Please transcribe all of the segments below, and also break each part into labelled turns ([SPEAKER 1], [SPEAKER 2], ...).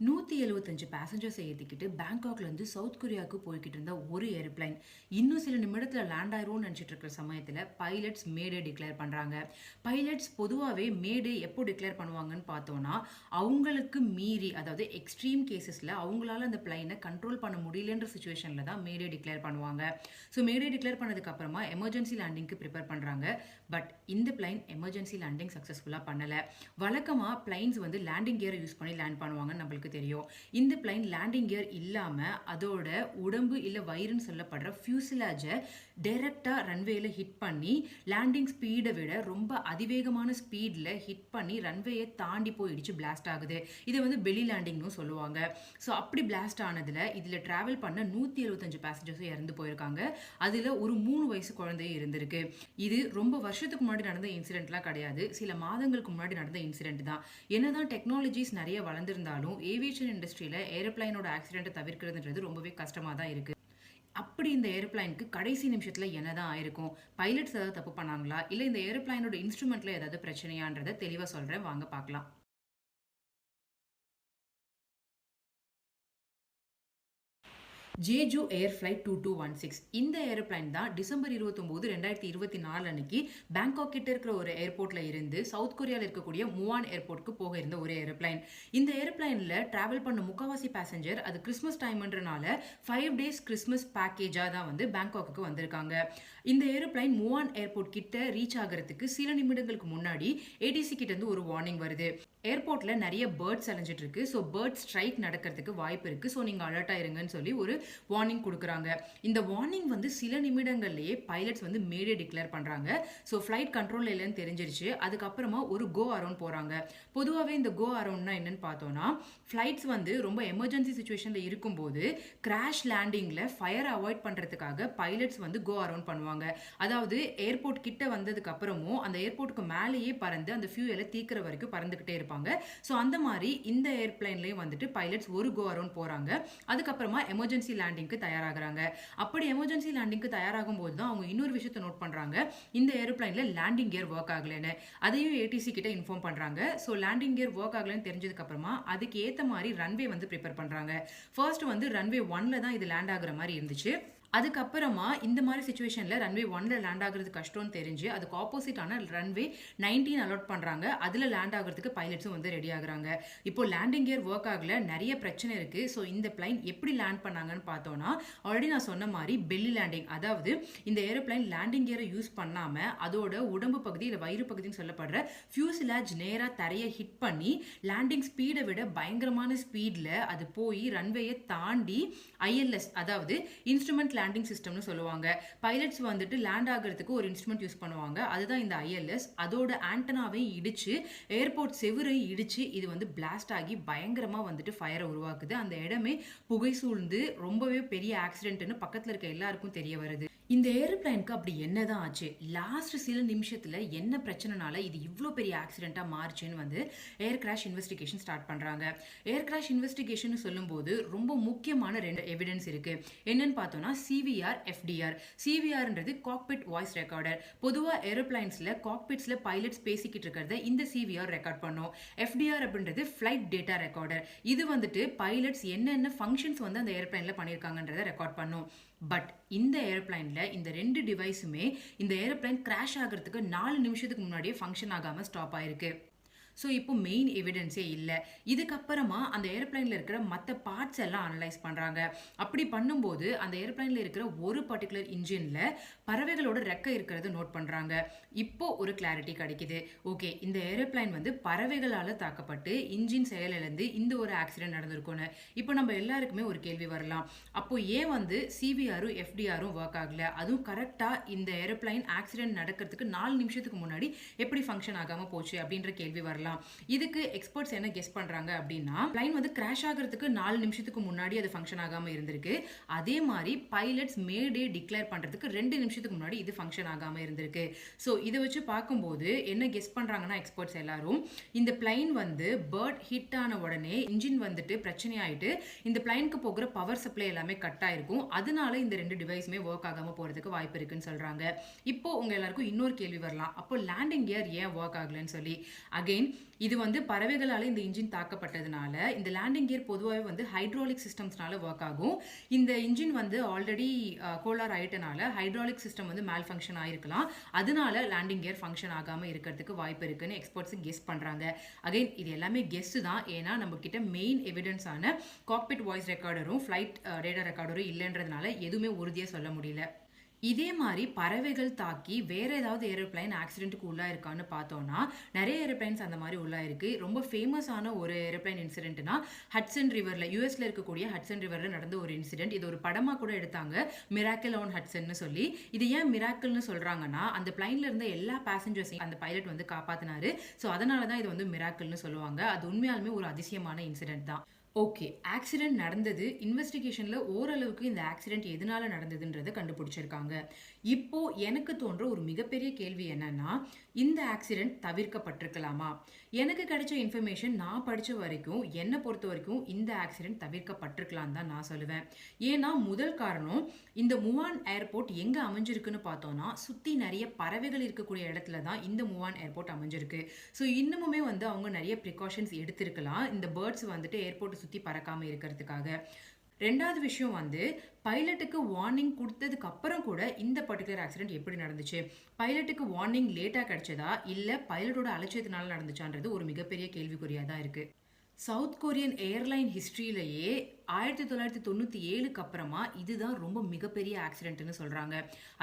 [SPEAKER 1] நூற்றி எழுபத்தஞ்சு பேசஞ்சர்ஸை ஏற்றிக்கிட்டு பேங்காக்லேருந்து சவுத் கொரியாவுக்கு போய்கிட்டு இருந்த ஒரு ஏரோப்ளைன் இன்னும் சில நிமிடத்தில் லேண்ட் ஆயிரும்னு நினச்சிட்டு இருக்கிற சமயத்தில் பைலட்ஸ் மேடே டிக்ளேர் பண்ணுறாங்க பைலட்ஸ் பொதுவாகவே மேடே எப்போ டிக்ளேர் பண்ணுவாங்கன்னு பார்த்தோன்னா அவங்களுக்கு மீறி அதாவது எக்ஸ்ட்ரீம் கேசஸில் அவங்களால அந்த பிளைனை கண்ட்ரோல் பண்ண முடியலன்ற சுச்சுவேஷனில் தான் மேடே டிக்ளேர் பண்ணுவாங்க. ஸோ மேடே டிக்ளேர் பண்ணதுக்கப்புறமா எமர்ஜென்சி லேண்டிங்க்கு ப்ரிப்பேர் பண்ணுறாங்க பட் இந்த பிளைன் எமர்ஜென்சி லேண்டிங் சக்ஸஸ்ஃபுல்லாக பண்ணலை. வழக்கமாக பிளைன்ஸ் வந்து லேண்டிங் கியரை யூஸ் பண்ணி லேண்ட் பண்ணுவாங்கன்னு நம்மளுக்கு தெரியும். இந்த பிளைன் லேண்டிங் கியர் இல்லாமல் அதோட உடம்பு இல்லை வயிறுன்னு சொல்லப்படுற ஃபியூசிலாஜை டைரெக்டாக ரன்வேயில் ஹிட் பண்ணி லேண்டிங் ஸ்பீடை விட ரொம்ப அதிவேகமான ஸ்பீடில் ஹிட் பண்ணி ரன்வேயை தாண்டி போயிடுச்சு பிளாஸ்ட் ஆகுது. இதை வந்து பெலி லேண்டிங்னு சொல்லுவாங்க. ஸோ அப்படி பிளாஸ்ட் ஆனதில் இதில் ட்ராவல் பண்ண நூற்றி எழுபத்தஞ்சு பேசஞ்சர்ஸும் இறந்து போயிருக்காங்க. அதில் ஒரு மூணு வயசு குழந்தையும் இருந்திருக்கு. இது ரொம்ப வருஷத்துக்கு முன்னாடி நடந்த இன்சிடென்ட்லாம் கிடையாது. சில மாதங்களுக்கு முன்னாடி நடந்த இன்சிடென்ட் தான். என்னதான் டெக்னாலஜிஸ் நிறைய வளர்ந்துருந்தாலும் ஏவியேஷன் இண்டஸ்ட்ரியில் ஏரோப்ளைனோட ஆக்சிடென்ட்டை தவிர்க்கிறதுன்றது ரொம்பவே கஷ்டமாக தான் இருக்குது அப்படி இந்த ஏரோப்ளைனுக்கு கடைசி நிமிஷத்தில் என்னதான் ஆயிருக்கும்? பைலட்ஸ் ஏதாவது தப்பு பண்ணாங்களா? இல்லை இந்த ஏரோப்ளைனோட இன்ஸ்ட்ருமெண்ட்டில் ஏதாவது பிரச்சனையான்றதை தெளிவாக சொல்கிறேன் வாங்க பார்க்கலாம். Jeju air flight two two one six இந்த ஏரோப்ளைன் தான் டிசம்பர் இருபத்தொம்போது ரெண்டாயிரத்தி இருபத்தி நாலு அன்னைக்கு பேங்காக் கிட்ட இருக்கிற ஒரு ஏர்போர்ட்ல இருந்து சவுத் கொரியாவில் இருக்கக்கூடிய முவான் ஏர்போர்ட்க்கு போக இருந்த ஒரு ஏரோப்ளைன் இந்த ஏரோப்ளைனில் டிராவல் பண்ண முக்காவாசி பேசஞ்சர் அது கிறிஸ்மஸ் டைம்ன்றனால ஃபைவ் டேஸ் கிறிஸ்மஸ் பேக்கேஜாக தான் வந்து பேங்காக்கு வந்திருக்காங்க. இந்த ஏரோப்ளைன் முவான் ஏர்போர்ட் கிட்ட ரீச் ஆகிறதுக்கு சில நிமிடங்களுக்கு முன்னாடி ஏடிசி கிட்ட இருந்து ஒரு வார்னிங் வருது. ஏர்போர்ட்ல நிறைய பேர்ட்ஸ் அலைஞ்சிட்டு இருக்கு. ஸோ பேர்ட் ஸ்ட்ரைக் நடக்கிறதுக்கு வாய்ப்பு இருக்கு. ஸோ நீங்க அலர்ட் ஆயிருங்கன்னு சொல்லி ஒரு வார்னிங் கொடுக்குறாங்க. இந்த வார்னிங் வந்து சில நிமிடங்கள்லேயே பைலட்ஸ் வந்து மேடே டிக்ளேர் பண்ணுறாங்க ஸோ ஃப்ளைட் கண்ட்ரோல் இல்லைன்னு தெரிஞ்சிருச்சு. அதுக்கப்புறமா ஒரு கோ அரௌண்ட் போகிறாங்க பொதுவாகவே இந்த கோ அரௌண்ட்னா என்னன்னு பார்த்தோன்னா ஃப்ளைட்ஸ் வந்து ரொம்ப எமர்ஜென்சி சுச்சுவேஷனில் இருக்கும்போது கிராஷ் லேண்டிங்கில் ஃபயர் அவாய்ட் பண்ணுறதுக்காக பைலட்ஸ் வந்து கோ அரௌண்ட் பண்ணுவாங்க. அதாவது ஏர்போர்ட் கிட்ட வந்ததுக்கப்புறமும் அந்த ஏர்போர்ட்டுக்கு மேலேயே பறந்து அந்த ஃபியூயலை தீக்கிற வரைக்கும் பறந்துக்கிட்டே இருப்பாங்க. ஸோ அந்த மாதிரி இந்த ஏர்பிளைன்லேயும் வந்துட்டு பைலட்ஸ் ஒரு கோ அரௌண்ட் போகிறாங்க அதுக்கப்புறமா எமர்ஜென்சி லேண்டிங்க்கு தயாராகிறாங்க. அப்படி எமர்ஜென்சி லேண்டிங்க்கு தயாராகும் போது தான் அவங்க இன்னொரு விஷயத்தை நோட் பண்ணுறாங்க இந்த ஏரோப்ளைனில் லேண்டிங் கியர் ஒர்க் ஆகலைன்னு. அதையும் ஏடிசி கிட்ட இன்ஃபார்ம் பண்ணுறாங்க ஸோ லேண்டிங் கியர் ஒர்க் ஆகலைன்னு தெரிஞ்சதுக்கப்புறமா அதுக்கு ஏற்ற மாதிரி ரன்வே வந்து ப்ரிப்பேர் பண்ணுறாங்க ஃபர்ஸ்ட் வந்து ரன்வே ஒன்ல தான் இது லேண்ட் ஆகுற மாதிரி இருந்துச்சு. அதுக்கப்புறமா இந்த மாதிரி சுச்சுவேஷனில் ரன்வே ஒனில் லேண்ட் ஆகிறது கஷ்டம்னு தெரிஞ்சு அதுக்கு ஆப்போசிட்டான ரன்வே நைன்டீன் அலாட் பண்ணுறாங்க அதில் லேண்ட் ஆகிறதுக்கு பைலட்ஸும் வந்து ரெடி ஆகுறாங்க. இப்போ லேண்டிங் கியர் ஒர்க் ஆகல நிறைய பிரச்சனை இருக்குது ஸோ இந்த பிளைன் எப்படி லேண்ட் பண்ணாங்கன்னு பார்த்தோன்னா ஆல்ரெடி நான் சொன்ன மாதிரி பெல்லி லேண்டிங் அதாவது இந்த ஏரோப்ளைன் லேண்டிங் கியரை யூஸ் பண்ணாமல் அதோட உடம்பு பகுதி இல்லை வயிறு பகுதின்னு சொல்லப்படுற ஃபியூசிலாஜ் நேராக தரையை ஹிட் பண்ணி லேண்டிங் ஸ்பீடை விட பயங்கரமான ஸ்பீடில் அது போய் ரன்வேயை தாண்டி ஐஎல்எஸ் அதாவது இன்ஸ்ட்ருமெண்ட் லேண்டிங் சிஸ்டம்னு சொல்லுவாங்க. பைலட்ஸ் வந்துட்டு லேண்ட் ஆகிறதுக்கு ஒரு இன்ஸ்ட்ருமெண்ட் யூஸ் பண்ணுவாங்க. அதுதான் இந்த ஐஎல்எஸ் அதோட ஆண்டனாவையும் இடிச்சு ஏர்போர்ட் செவுரையும் இடிச்சு இது வந்து பிளாஸ்ட் ஆகி பயங்கரமாக வந்துட்டு ஃபயரை உருவாக்குது. அந்த இடமே புகை சூழ்ந்து ரொம்பவே பெரிய ஆக்சிடென்ட்னு பக்கத்தில் இருக்க எல்லாருக்கும் தெரிய வருது. இந்த ஏரோப்ளைனுக்கு அப்படி என்ன தான் ஆச்சு? லாஸ்ட் சில நிமிஷத்தில் என்ன பிரச்சனைனால இது இவ்வளோ பெரிய ஆக்சிடெண்ட்டாக மாறுச்சுன்னு வந்து ஏர் கிராஷ் இன்வெஸ்டிகேஷன் ஸ்டார்ட் பண்ணுறாங்க ஏர் கிராஷ் இன்வெஸ்டிகேஷன் சொல்லும்போது ரொம்ப முக்கியமான ரெண்டு எவிடன்ஸ் இருக்குது என்னன்னு பார்த்தோம்னா சிவிஆர் எஃப்டிஆர் சிவிஆர்ன்றது காக்பிட் வாய்ஸ் ரெக்கார்டர் பொதுவாக ஏரோப்ளைன்ஸில் காக்பிட்ஸில் பைலட்ஸ் பேசிக்கிட்டு இருக்கிறத இந்த சிவிஆர் ரெக்கார்ட் பண்ணும். எஃப்டிஆர் அப்படின்றது ஃப்ளைட் டேட்டா ரெக்கார்டர் இது வந்துட்டு பைலட்ஸ் என்னென்ன ஃபங்க்ஷன்ஸ் வந்து அந்த ஏரோப்ளைனில் பண்ணியிருக்காங்கன்றதை ரெக்கார்ட் பண்ணும். பட் இந்த ஏரோப்ளைனில் இந்த ரெண்டு டிவைஸுமே இந்த ஏரோப்ளைன் கிராஷ் ஆகிறதுக்கு நாலு நிமிஷத்துக்கு முன்னாடியே ஃபங்க்ஷன் ஆகாமல் ஸ்டாப் ஆயிருக்கு. ஸோ இப்போ மெயின் எவிடன்ஸே இல்லை. இதுக்கப்புறமா அந்த ஏரோப்ளைனில் இருக்கிற மற்ற பார்ட்ஸ் எல்லாம் அனலைஸ் பண்ணுறாங்க அப்படி பண்ணும்போது அந்த ஏரோப்ளைனில் இருக்கிற ஒரு பர்டிகுலர் இன்ஜினில் பறவைகளோட ரெக்கை இருக்கிறத நோட் பண்ணுறாங்க இப்போ ஒரு கிளாரிட்டி கிடைக்குது. ஓகே இந்த ஏரோப்ளைன் வந்து பறவைகளால் தாக்கப்பட்டு இன்ஜின் செயலிழந்து இந்த ஒரு ஆக்சிடென்ட் நடந்திருக்கும்னு. இப்போ நம்ம எல்லாருக்குமே ஒரு கேள்வி வரலாம். அப்போ ஏன் வந்து சிபிஆரும் எஃப்டிஆரும் ஒர்க் ஆகல? அதுவும் கரெக்டாக இந்த ஏரோப்ளைன் ஆக்சிடென்ட் நடக்கிறதுக்கு நாலு நிமிஷத்துக்கு முன்னாடி எப்படி ஃபங்க்ஷன் ஆகாமல் போச்சு அப்படின்ற கேள்வி வரலாம். பண்ணிடலாம் இதுக்கு எக்ஸ்பர்ட்ஸ் என்ன கெஸ் பண்ணுறாங்க அப்படின்னா பிளைன் வந்து கிராஷ் ஆகிறதுக்கு நாலு நிமிஷத்துக்கு முன்னாடி அது ஃபங்க்ஷன் ஆகாமல் இருந்திருக்கு. அதே மாதிரி பைலட்ஸ் மே டே டிக்ளேர் பண்ணுறதுக்கு ரெண்டு நிமிஷத்துக்கு முன்னாடி இது ஃபங்க்ஷன் ஆகாமல் இருந்திருக்கு. ஸோ இதை வச்சு பார்க்கும்போது என்ன கெஸ் பண்ணுறாங்கன்னா எக்ஸ்பர்ட்ஸ் எல்லாரும் இந்த பிளைன் வந்து பேர்ட் ஹிட் ஆன உடனே இன்ஜின் வந்துட்டு பிரச்சனை ஆகிட்டு இந்த பிளைனுக்கு போகிற பவர் சப்ளை எல்லாமே கட் ஆயிருக்கும். அதனால இந்த ரெண்டு டிவைஸுமே ஒர்க் ஆகாம போகிறதுக்கு வாய்ப்பு இருக்குன்னு சொல்கிறாங்க இப்போ உங்கள் எல்லாருக்கும் இன்னொரு கேள்வி வரலாம். அப்போ லேண்டிங் கியர் ஏன் ஒர்க் ஆகலன்னு சொல்லி. அகைன் இது வந்து பறவைகளால் இந்த இன்ஜின் தாக்கப்பட்டதுனால இந்த லேண்டிங் கியர் பொதுவாகவே வந்து ஹைட்ராலிக் சிஸ்டம்ஸ்னால ஒர்க் ஆகும். இந்த இன்ஜின் வந்து ஆல்ரெடி கோலார் ஆயிட்டனால ஹைட்ராலிக் சிஸ்டம் வந்து மேல் ஃபங்க்ஷன் ஆயிருக்கலாம். அதனால லேண்டிங் கியர் ஃபங்க்ஷன் ஆகாமல் இருக்கிறதுக்கு வாய்ப்பு இருக்குன்னு எக்ஸ்பர்ட்ஸ் கெஸ் பண்ணுறாங்க அகைன் இது எல்லாமே கெஸ்ஸு தான். ஏன்னா நம்ம கிட்ட மெயின் எவிடன்ஸான காக்பிட் வாய்ஸ் ரெக்கார்டரும் ஃப்ளைட் டேட்டா ரெக்கார்டரும் இல்லைன்றதுனால எதுவுமே உறுதியாக சொல்ல முடியல. இதே மாதிரி பறவைகள் தாக்கி வேற ஏதாவது ஏரோப்ளைன் ஆக்சிடென்ட்டுக்கு உள்ளா இருக்கான்னு பார்த்தோம்னா நிறைய ஏரோப்ளைன்ஸ் அந்த மாதிரி உள்ளா இருக்கு. ரொம்ப ஃபேமஸான ஒரு ஏரோப்ளைன் இன்சிடென்ட்னா ஹட்சன் ரிவர்ல யூஎஸ்ல இருக்கக்கூடிய ஹட்சன் ரிவர்ல நடந்த ஒரு இன்சிடென்ட் இது ஒரு படமா கூட எடுத்தாங்க மிராக்கிள் ஆன் ஹட்சன்னு சொல்லி. இது ஏன் மிராக்கிள்னு சொல்றாங்கன்னா அந்த பிளைன்ல இருந்த எல்லா பேசஞ்சர்ஸையும் அந்த பைலட் வந்து காப்பாத்தினாரு. ஸோ அதனால தான் இது வந்து மிராக்கிள்னு சொல்லுவாங்க. அது உண்மையாலுமே ஒரு அதிசயமான இன்சிடென்ட் தான். ஓகே ஆக்சிடென்ட் நடந்தது. இன்வெஸ்டிகேஷனில் ஓரளவுக்கு இந்த ஆக்சிடென்ட் எதனால் நடந்ததுன்றதை கண்டுபிடிச்சிருக்காங்க. இப்போ எனக்கு தோன்ற ஒரு மிகப்பெரிய கேள்வி என்னன்னா இந்த ஆக்சிடென்ட் தவிர்க்கப்பட்டிருக்கலாமா? எனக்கு கிடைச்ச இன்ஃபர்மேஷன் நான் படித்த வரைக்கும் என்னை பொறுத்த வரைக்கும் இந்த ஆக்சிடென்ட் தவிர்க்கப்பட்டிருக்கலாம் தான் நான் சொல்லுவேன். ஏன்னா முதல் காரணம் இந்த முவான் ஏர்போர்ட் எங்கே அமைஞ்சிருக்குன்னு பார்த்தோன்னா சுற்றி நிறைய பறவைகள் இருக்கக்கூடிய இடத்துல தான் இந்த முவான் ஏர்போர்ட் அமைஞ்சிருக்கு. ஸோ இன்னமுமே வந்து அவங்க நிறைய ப்ரிகாஷன்ஸ் எடுத்திருக்கலாம். இந்த பேர்ட்ஸ் வந்துட்டு ஏர்போர்ட் சுற்றி பறக்காமல் இருக்கிறதுக்காக. ரெண்டாவது விஷயம் வந்து பைலட்டுக்கு வார்னிங் கொடுத்ததுக்கு அப்புறம் கூட இந்த பர்டிகுலர் ஆக்சிடென்ட் எப்படி நடந்துச்சு? பைலட்டுக்கு வார்னிங் லேட்டாக கிடைச்சதா? இல்லை பைலட்டோட அலட்சியத்தினால நடந்துச்சான்றது ஒரு மிகப்பெரிய கேள்விக்குறியாக தான் இருக்குது சவுத் கொரியன் ஏர்லைன் ஹிஸ்ட்ரியிலேயே ஆயிரத்தி தொள்ளாயிரத்தி தொண்ணூற்றி ஏழுக்கு அப்புறமா இதுதான் ரொம்ப மிகப்பெரிய ஆக்சிடென்ட்னு சொல்கிறாங்க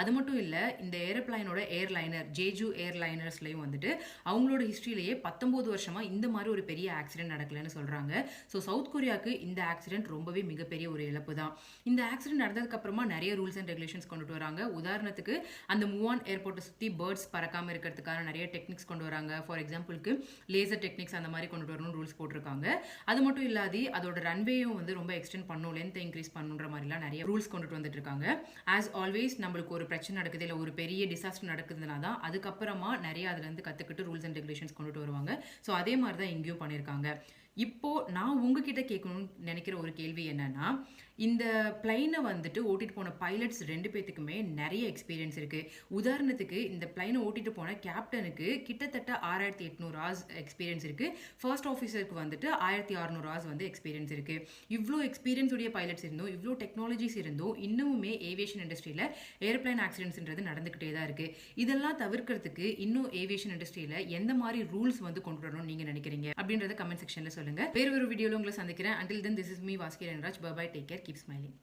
[SPEAKER 1] அது மட்டும் இல்லை இந்த ஏரோப்ளைனோட ஏர்லைனர் ஜேஜு ஏர்லைனர்ஸ்லையும் வந்துட்டு அவங்களோட ஹிஸ்ட்ரியிலேயே பத்தொம்போது வருஷமாக இந்த மாதிரி ஒரு பெரிய ஆக்சிடென்ட் நடக்கலைன்னு சொல்கிறாங்க ஸோ சவுத் கொரியாவுக்கு இந்த ஆக்சிடென்ட் ரொம்பவே மிகப்பெரிய ஒரு இழப்பு தான் இந்த ஆக்சிடென்ட் நடந்ததுக்கப்புறமா நிறைய ரூல்ஸ் அண்ட் ரெகுலேஷன்ஸ் கொண்டுட்டு வராங்க. உதாரணத்துக்கு அந்த மூவான் ஏர்போர்ட்டை சுற்றி பேர்ட்ஸ் பறக்காமல் இருக்கிறதுக்கான நிறைய டெக்னிக்ஸ் கொண்டு வராங்க. ஃபார் எக்ஸாம்பிளுக்கு லேசர் டெக்னிக்ஸ் அந்த மாதிரி கொண்டுட்டு வரணும்னு ரூல்ஸ் போட்டிருக்காங்க. அது மட்டும் இல்லாது அதோட ரன்வேயும் வந்து ரொம்ப எக்ஸ்டெண்ட் பண்ணும் லென்த் இன்க்ரீஸ் பண்ணுன்ற மாதிரிலாம் நிறைய ரூல்ஸ் கொண்டுட்டு வந்துட்டு இருக்காங்க ஆஸ் ஆல்வேஸ் நம்மளுக்கு ஒரு பிரச்சனை நடக்குது இல்லை ஒரு பெரிய டிசாஸ்டர் நடக்குதுன்னா தான் அதுக்கப்புறமா நிறைய அதுலேருந்து கற்றுக்கிட்டு ரூல்ஸ் அண்ட் ரெகுலேஷன்ஸ் கொண்டுட்டு வருவாங்க. ஸோ அதே மாதிரி தான் இங்கேயும் பண்ணியிருக்காங்க. இப்போ நான் உங்ககிட்ட கேட்கணும்னு நினைக்கிற ஒரு கேள்வி என்னன்னா இந்த பிளைனை வந்துட்டு ஓட்டிட்டு போன பைலட்ஸ் ரெண்டு பேத்துக்குமே நிறைய எக்ஸ்பீரியன்ஸ் இருக்கு. உதாரணத்துக்கு இந்த பிளைனை ஓட்டிட்டு போன கேப்டனுக்கு கிட்டத்தட்ட ஆறாயிரத்தி எட்நூறு ஹவர்ஸ் எக்ஸ்பீரியன்ஸ் இருக்கு. ஃபர்ஸ்ட் ஆஃபீஸருக்கு வந்துட்டு ஆயிரத்தி அறுநூறு ஹவர்ஸ் வந்து எக்ஸ்பீரியன்ஸ் இருக்கு. இவ்வளோ எக்ஸ்பீரியன்ஸ் உடைய பைலட்ஸ் இருந்தும் இவ்வளோ டெக்னாலஜிஸ் இருந்தும் இன்னமுமே ஏவியேஷன் இண்டஸ்ட்ரியில் ஏரோப்ளைன் ஆக்சிடென்ட்ஸ்ன்றது நடந்துக்கிட்டே தான் இருக்கு. இதெல்லாம் தவிர்க்கிறதுக்கு இன்னும் ஏவியேஷன் இண்டஸ்ட்ரியில் எந்த மாதிரி ரூல்ஸ் வந்து கொண்டு வரணும்னு நீங்க நினைக்கிறீங்க? அப்படின்றத கமெண்ட் செக்ஷன்ல சொல்லுங்க. வேறு ஒரு வீடியோவில் உங்களை சந்திக்கிறேன். Until then this is me வாஸ்கி ரன்ராஜ் bye bye take care keep smiling.